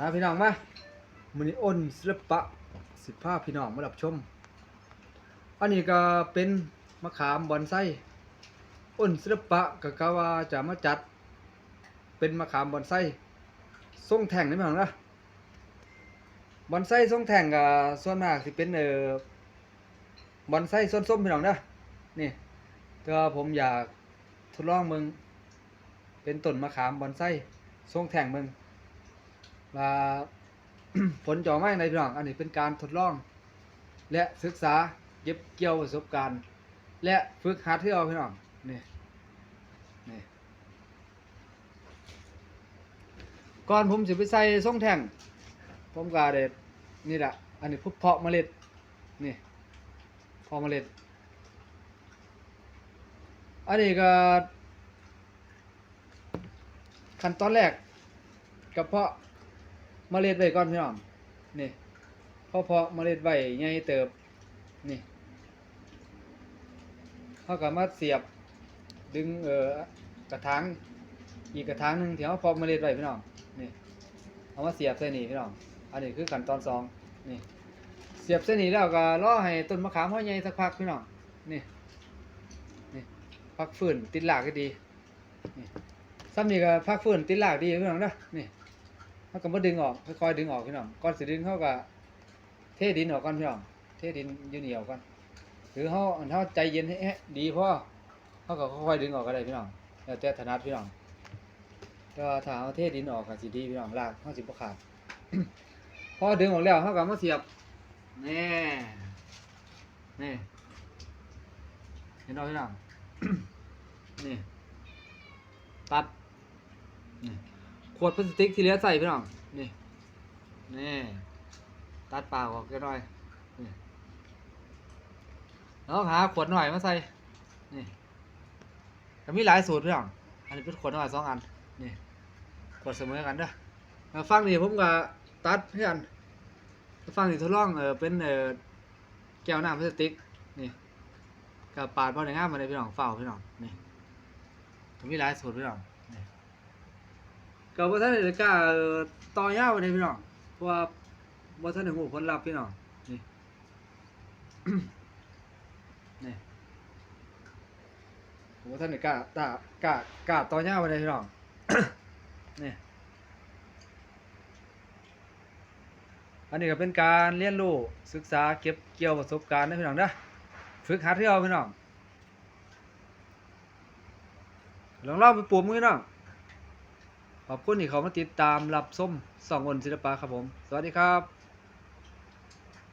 มาพี่น้องมามือนี้อ้นศิลปะสิบภาพพี่น้องมารับชม อันนี้ก็เป็นมะขามบอนไซอ้นศิลปะก็กะว่าจะมาจัด เป็นมะขามบอนไซทรงแท่งนี่พี่น้องนะบอนไซทรงแท่งก็ส่วนมากสิเป็นเออบอนไซส้นส้มพี่น้องนะนี่แต่ว่าผมอยากทดลองมึงเป็นต้นมะขามบอนไซทรงแท่งมึง ว่าผลจะออกมาอย่างไรพี่น้อง อันนี้เป็นการทดลอง และศึกษาเก็บเกี่ยวประสบการณ์ และฝึกหัดที่เราพี่น้องนี่นี่ก่อนผมจะไปใส่ส่งแท่งผมก็เด็ดนี่แหละอันนี้พุเพาะเมล็ดนี่เพาะเมล็ด อันนี้ก็ขั้นตอนแรกกระเพาะ เมล็ดไว้ก่อนพี่น้องนี่พอเพาะเมล็ดไว้ใหญ่เติบนี่เขาก็มาเสียบดึงเอ่อกระถางอีกกระถางหนึ่งที่เขาเพาะเมล็ดไว้พี่น้องนี่เอามาเสียบใส่นี่พี่น้องอันนี้คือขั้นตอนสองนี่เสียบเส้นนี้แล้วก็รอให้ต้นมะขามเขาใหญ่สักพักพี่น้องนี่นี่พักฟื้นติดหลากก็ดีนี่ซ้ำนี่ก็พักฟื้นติดหลากดีพี่น้องนะนี่ เขาก็มาดึงออกค่อยๆดึงออกพี่น้องก่อนสิดึงเขาก็เทดินออกก่อนพี่น้องเทดินยืนเหนียวก่อนหรือเขาเขาใจเย็นให้ดีพ่อเขาก็ค่อยๆดึงออกก็ได้พี่น้องแล้วแต่ถนัดพี่น้องก็ถ้าเอาเทดินออกก็สิดีพี่น้องลากเขาสิบขาดพอดึงออกแล้วเขาก็มาเสียบนี่นี่เห็นไหมพี่น้องนี่ตัดนี่ ขวดพลาสติกที่เหลือใส่พี่น้องนี่นี่ตัดปากออกกันหน่อยนี่แล้วหาขวดหน่อยมาใส่นี่ก็มีหลายสูตรพี่น้องอันนี้เป็นขวดหน่อยสองอันนี่ขวดเสมอกันเด้อแล้วฟังนี่ผมก็ตัดเพื่อนแล้วฟังนี่ทดลองเออเป็นเออแก้วน้ำพลาสติกนี่กับปาดพอในงามมาเลยพี่น้องเฝ้าพี่น้องนี่ผมมีหลายสูตรพี่น้อง ก็บ่ทันได้กล้าเอ่อต่อยาวไปเลยพี่น้องเพราะว่าบ่ทันได้ฮู้ผลลัพธ์พี่น้องนี่นี่ผมบ่ทันได้กล้าตากล้ากล้าต่อยาวไปเลยพี่น้องนี่อันนี้ก็เป็นการเรียนรู้ศึกษาเก็บเกี่ยวประสบการณ์นะพี่น้องเด้อฝึกหัดที่เอาพี่น้องลองเล่าไปปลูกมือน้อง ขอบคุณที่เขามาติดตามรับส้มสองอนศิลปะครับผม สวัสดีครับ